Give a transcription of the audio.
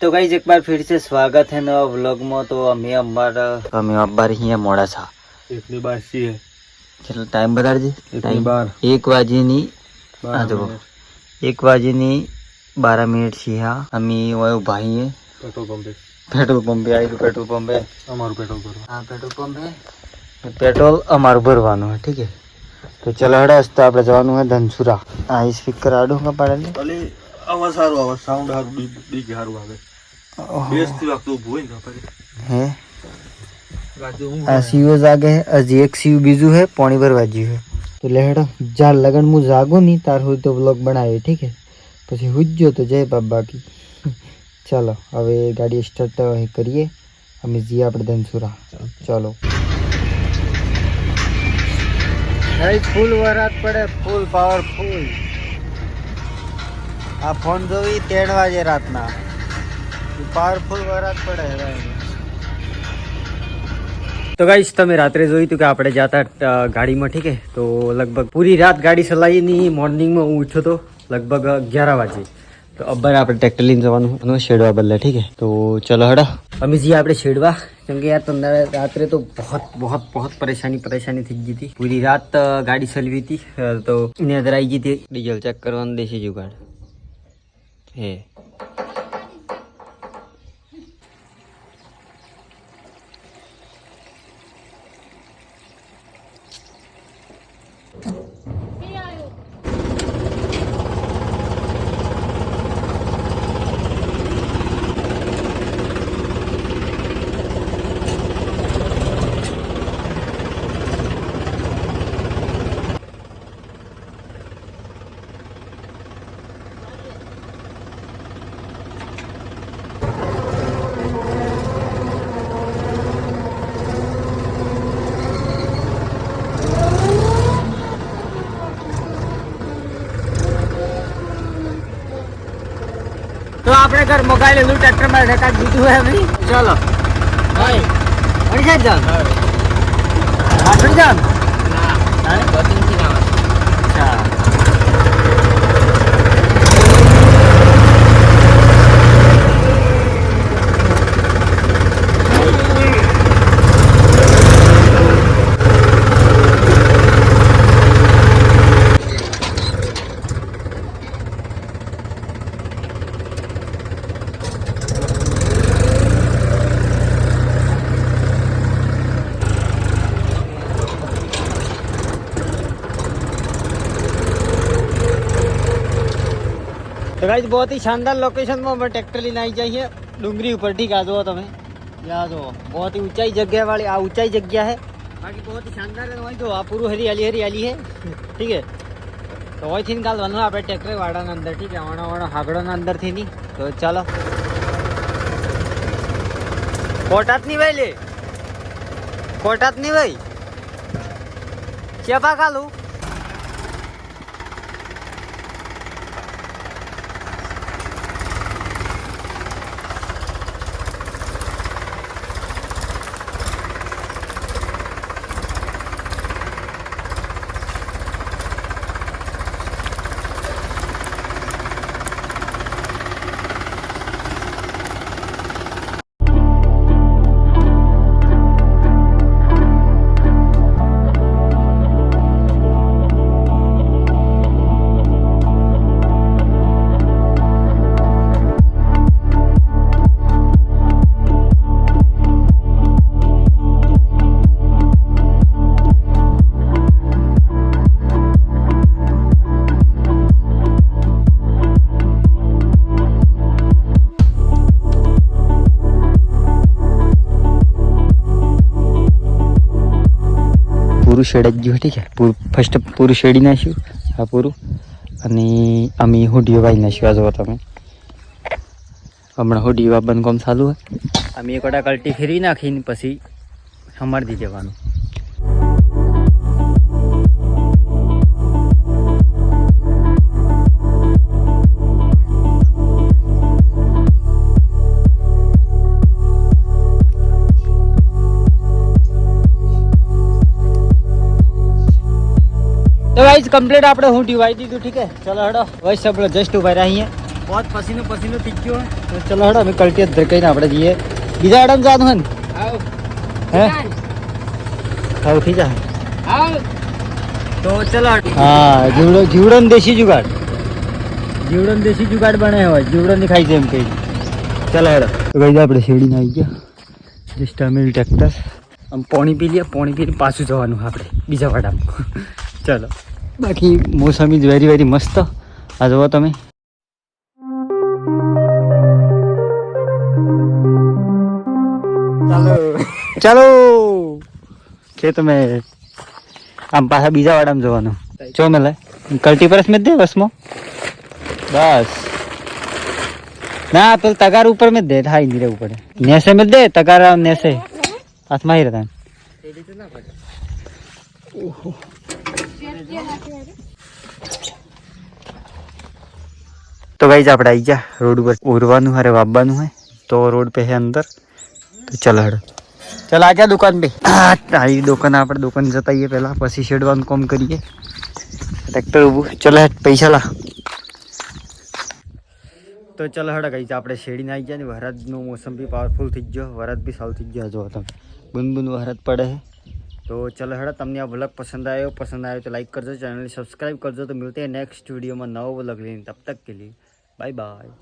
तो गाइज एक बार फिर से स्वागत है नवा व्लॉग में तो અમે અમારા અમે અબ્બાર અહીંયા મોડાસા इतनी बासी है ચલો ટાઈમ બતાડજે इतनी ટાઈમ बार એક વાગ્યાની बारह આ જુઓ मिनट। એક વાગ્યાની બારા મિનિટ છે હા અમે ઓય ઉભા છીએ पेट्रोल पंप पे પેટ્રોલ પંપે આવી પેટ્રોલ પંપે हमारे पेट्रोल करो હા પેટ્રોલ પંપ હે પેટ્રોલ અમારું ભરવાનું હે ઠીક હે તો ચલો હેડો તો આપણે જવાનું હે ધનસુરા આ સ્પીકર આડું કા પાડેલી ભલે આવાજ સારું આવે સાઉન્ડ સારું ડીજે સારું આવે હે? આ સીઓ જાગે હજી એક સીવ બીજું હે પાણી ભરવા જ્યું હે. તો લેહડો જાર લગન હું જાગું નહીં તાર હોય તો વ્લોગ બનાવીએ ઠીક હે? પછી હુજ્યો તો જય બાપ બાકી. ચાલો હવે ગાડી સ્ટાર્ટ કરીએ. અમે જઈએ આપણે ધનસુરા. ચાલો. ફૂલ વરાત પડે ફૂલ પાવરફુલ આ ફોન જોવી ત્રણ વાગે રાતના. પાવરફુલ વરાત પડે તો ગાઈશ તમે રાત્રે જોયું હતું કે આપણે જતા ગાડીમાં, ઠીક તો લગભગ પૂરી રાત ગાડી ચલાવીની મોર્નિંગમાં હું ઉઠ્યો તો લગભગ અગિયાર વાગે. તો અબ્બર આપણે ટ્રેક્ટર લઈને જવાનું છેડવા બદલે, ઠીક હે તો ચલો હડો. અમે જઈએ આપણે શેડવા કેમ કે યાર, તમને રાત્રે તો બહોત બહોત બહોત પરેશાની પરેશાની થઈ ગઈ હતી. પૂરી રાત ગાડી ચલવી હતી. તો એની અંદર આવી ગઈ હતી. ડીઝલ ચેક કરવાનું દેશી જુગાડ. હે તો ઘર મગાવેલું ટ્રેક્ટરમાં ઢકા દીધું હે ભાઈ ચાલો. ભાઈ. અણી સાહેબ જાન. આઠણ જાન અચ્છા. तो गाइस बहुत ही शानदार लोकेशन में हमें ट्रैक्टर लेना आई चाहिए। डूंगरी ऊपर ठीक आ जाओ तुम्हें याद हो बहुत ही ऊंचाई जगह वाली ऊंचाई जगह है। बाकी बहुत ही शानदार है वही तो वहाँ पूरी हरियाली हरियाली है। ठीक है। तो वही थी काल बनो आप ट्रैक्टर वाड़ा ने अंदर, ठीक है। वाणा वाणा हागड़ो ने अंदर थी नहीं तो चलो। कोटात नहीं भाई ले। कोटात नहीं भाई। चेपा खा लू। પૂરું શેડાઈ ગયું ઠીક છે? ફર્સ્ટ પૂરું શેડી નાખ્યું, આ પૂરું. અને અમે હુડીઓ વાઈ નાખ્યું આ જોવો તમે. હમણાં હુડીઓ બંધ કામ ચાલુ હોય. અમે એક કલટી ફેરવી નાખીને પછી સમારતી દેવાનું તો ગાઈઝ કમ્પ્લીટ આપણે હું ડીવાઈ દીધું ઠીક હે ચલો હડો. વાઈસ આપણે જસ્ટ ઊભા રહ્યા અહીંયા બહુ પસીનો પસીનો થઈ ગયો. તો ચલો હડો અમે કલટી ધરકાઈને આપણે જઈએ. બીજા આડમ જવાનું હે? હે હવે જા. તો ચલો. હા જીવડો જીવડો દેશી જુગાડ. જીવડો દેશી જુગાડ બને હોય. જીવડો ને ખાઈ છે એમ કહી ચાલો હેડો. તો કઈ આપણે શેરડીને આવી ગયા. જસ્ટ અમીલ ટ્રેક્ટર આમ પોણી પી લઈએ પોણી પીને પાછું જવાનું આપણે બીજા વાડામાં. ચલો. બાકી મોસમી વેરી વેરી મસ્ત. આ જુઓ તમે. ચાલો. કે તમે આમ પાછા બીજા વાડામાં જવાનું. ચો મેલે કલ્ટી પરસ મેં દે બસમાં બસ. ના પેલ તગાર ઉપર મેં દે. થાય નહીં ઉપર. નેસે મેં દે તગાર આમ નેસે. હાથમાં આવી રહેતા તો ગઈ આપણે આવી ગયા રોડ ઉપર. ઉરવાનું હારે વાપવાનું હોય તો રોડ પે હે અંદર. તો ચાલો હેડો. ચાલ આ ગયા દુકાન બે આવી દુકાન આપણે દુકાન જતા આવીએ પહેલાં પછી શેડવાનું કામ કરીએ. ટ્રેક્ટર ઊભું ચાલો હેડ પૈસા લા. તો ચાલો હેડો ગઈ આપણે શેડીને આવી ગયા ને વરસાદનો મોસમ બી પાવરફુલ થઈ ગયો. વરસાદ બી સારું થઈ ગયો જો તમે. બુન બુન વરસાદ પડે છે. તો चलो हेड़ा તમને આ વ્લોગ પસંદ આવ્યો પસંદ આવ્યો તો લાઈક કરજો ચેનલ સબસ્ક્રાઈબ કરજો, તો મળતે નેક્સ્ટ વિડીયોમાં નવો વ્લોગ લઈને. તબ તક કે લિયે બાય બાય